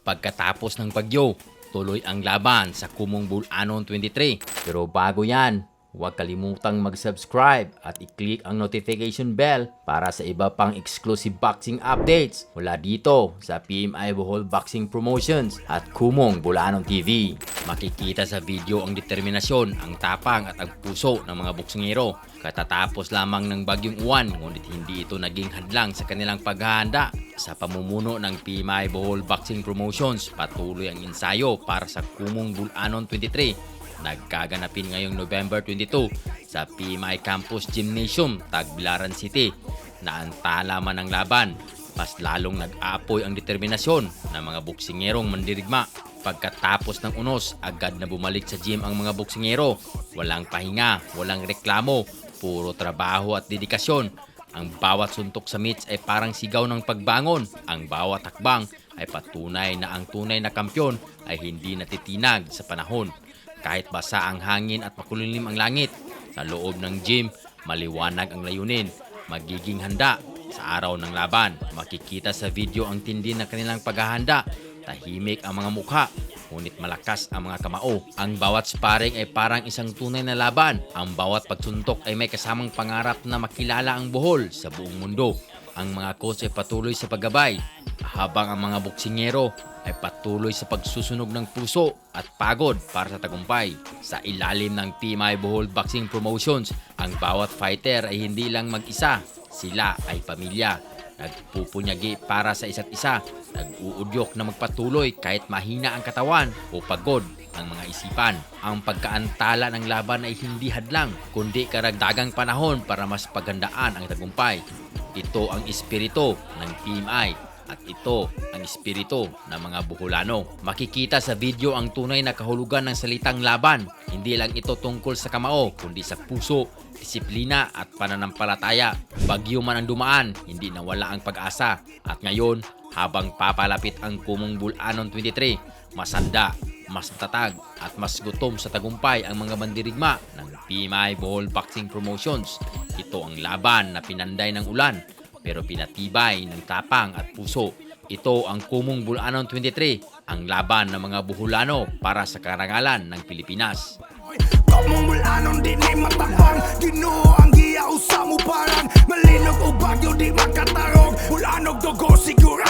Pagkatapos ng bagyo, tuloy ang laban sa Kumong Bulanon 23. Pero bago yan, huwag kalimutang mag-subscribe at i-click ang notification bell para sa iba pang exclusive boxing updates mula dito sa PMI Bohol Boxing Promotions at Kumong Bulanon TV. Makikita sa video ang determinasyon, ang tapang at ang puso ng mga boksingero. Katatapos lamang ng bagyong uwan, ngunit hindi ito naging hadlang sa kanilang paghahanda. Sa pamumuno ng PMI Bohol Boxing Promotions, patuloy ang ensayo para sa Kumong Bulanon 23 nagkaganapin ngayong November 22 sa PMI Campus Gymnasium, Tagbilaran City na ang tala man ng laban. Mas lalong nag-aapoy ang determinasyon ng mga buksingerong mandirigma. Pagkatapos ng unos, agad na bumalik sa gym ang mga buksingero. Walang pahinga, walang reklamo, puro trabaho at dedikasyon. Ang bawat suntok sa mitts ay parang sigaw ng pagbangon. Ang bawat hakbang ay patunay na ang tunay na kampyon ay hindi natitinag sa panahon kahit basa ang hangin at makulimlim ang langit. Sa loob ng gym, maliwanag ang layunin. Magiging handa sa araw ng laban. Makikita sa video ang tindi ng kanilang paghahanda. Tahimik ang mga mukha, ngunit malakas ang mga kamao. Ang bawat sparring ay parang isang tunay na laban. Ang bawat pagsuntok ay may kasamang pangarap na makilala ang buhol sa buong mundo. Ang mga coach ay patuloy sa paggabay, habang ang mga boksingero ay patuloy sa pagsusunog ng puso at pagod para sa tagumpay. Sa ilalim ng PMI Bohol Boxing Promotions, ang bawat fighter ay hindi lang mag-isa, sila ay pamilya. Nagpupunyagi para sa isa't isa, nag-uudyok na magpatuloy kahit mahina ang katawan o pagod ang mga isipan. Ang pagkaantala ng laban ay hindi hadlang, kundi karagdagang panahon para mas pagandaan ang tagumpay. Ito ang espiritu ng PMI at ito ang espiritu ng mga Buholano. Makikita sa video ang tunay na kahulugan ng salitang laban. Hindi lang ito tungkol sa kamao, kundi sa puso, disiplina at pananampalataya. Bagyo man ang dumaan, hindi nawala ang pag-asa. At ngayon, habang papalapit ang Kumong Bulanon 23, masanda, mas matatag at mas gutom sa tagumpay ang mga mandirigma ng PMI Bohol Boxing Promotions. Ito ang laban na pinanday ng ulan pero pinatibay ng tapang at puso. Ito ang Kumong Bulanon 23, ang laban ng mga Buholano para sa karangalan ng Pilipinas. Kamong mulanon di ni matabang Ginoo ang giya usa mo parang Malinog o bagyo di makatarog Mulanog dugo siguradong